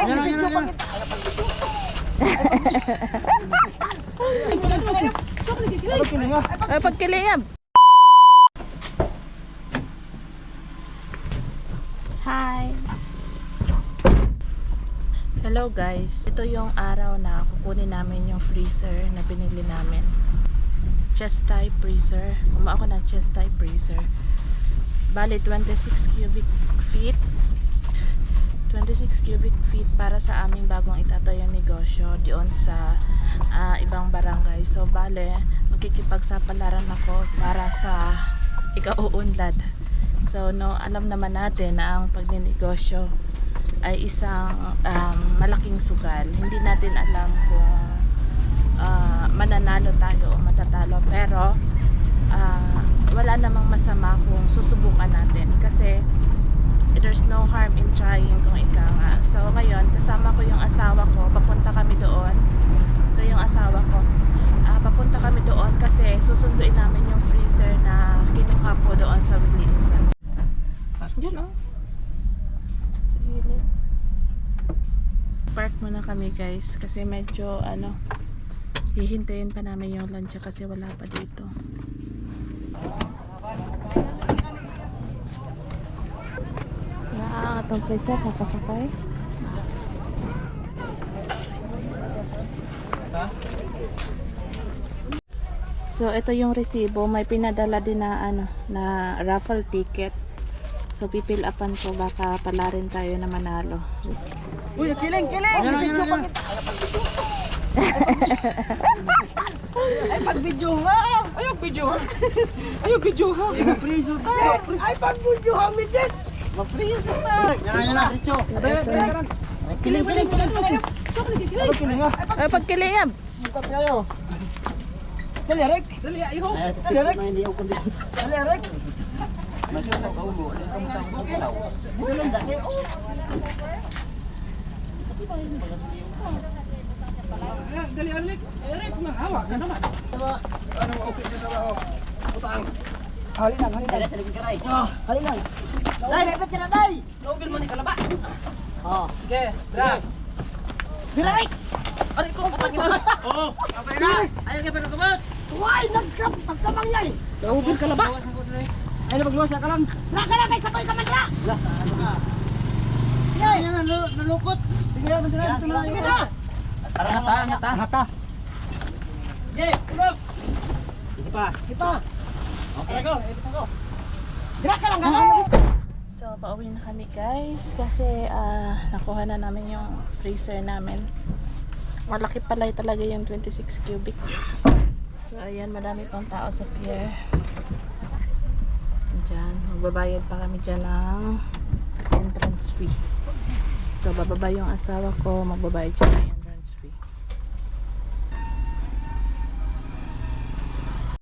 Yan na, yan na, yan kilinga? Ay, pagkiliyab. Hi. Hello guys. Ito yung araw na kukunin namin yung freezer na binili namin. Chest type freezer. Kumuha ako ng chest type freezer. Bali 26 cubic feet. 26 cubic feet para sa aming bagong itatayong negosyo doon sa ah, ibang barangay. So, bale, makikipagsapalaran ako para sa ikauunlad. So, no, alam naman natin na ang pagninegosyo ay isang um, malaking sugal. Hindi natin alam kung ah, mananalo tayo o matatalo. Pero, ah, wala namang masama kung susubukan natin. Kasi, no harm in trying kung ika nga. So ngayon, kasama ko yung asawa ko, papunta kami doon. Ito yung asawa ko. Ah, papunta kami doon kasi susunduin namin yung freezer na kinuha ko doon sa Willie Instance. Yun oh. Sa gilid. Park muna kami guys kasi medyo ano hihintayin pa namin yung lunch kasi wala pa dito. Ang freezer, nakasakay. So, ito yung resibo. May pinadala din na, ano, na raffle ticket. So, pipil upan ko. Baka pala rin tayo na manalo. Uy, kiling, kiling! Yan na, yan na, yan na. Ay, pag video nga! Ayaw video ha! Ayaw video ha! Ay, mapriso tayo. Ay, pag video ha, Yan na, yan na. Kiling, kiling, kiling, kiling! Ano kilinga? Ay, pagkiliyab! Bukat kayo. Dali, Rick. Dali, ayaw! Dali, Rick. Dali, Rick. Ah, Dali, Eric! Eric, mahawa ka naman! Ano ang office sa ako? Utang. Hali lang, hali lang. Oh, hali lang. Dai, may pati na dai. Lobin mo ni Kalaba! Oh. Okay, drag! Biray. Aray ko, patagin na! Oo! Okay na. Ayaw ka pa ng kumot. Uy, nagkam, pagkamang yan! Lobin Kalaba! Ay, napagluwas ka lang. Nakalagay sa ko'y kamandra! Yan, yan, nalu- nalukot. Sige, mandira, dito na Sige lang. na! Tara na tayo, na Hata. Sige, tulog. Sige pa! Okay! Dira ka lang, So, pauwi na kami guys kasi ah, nakuha na namin yung freezer namin. Malaki pala talaga yung 26 cubic. So, ayan, madami pang tao sa pier. Diyan, magbabayad pa kami dyan ng entrance fee. So, bababa yung asawa ko, magbabayad siya ng entrance fee.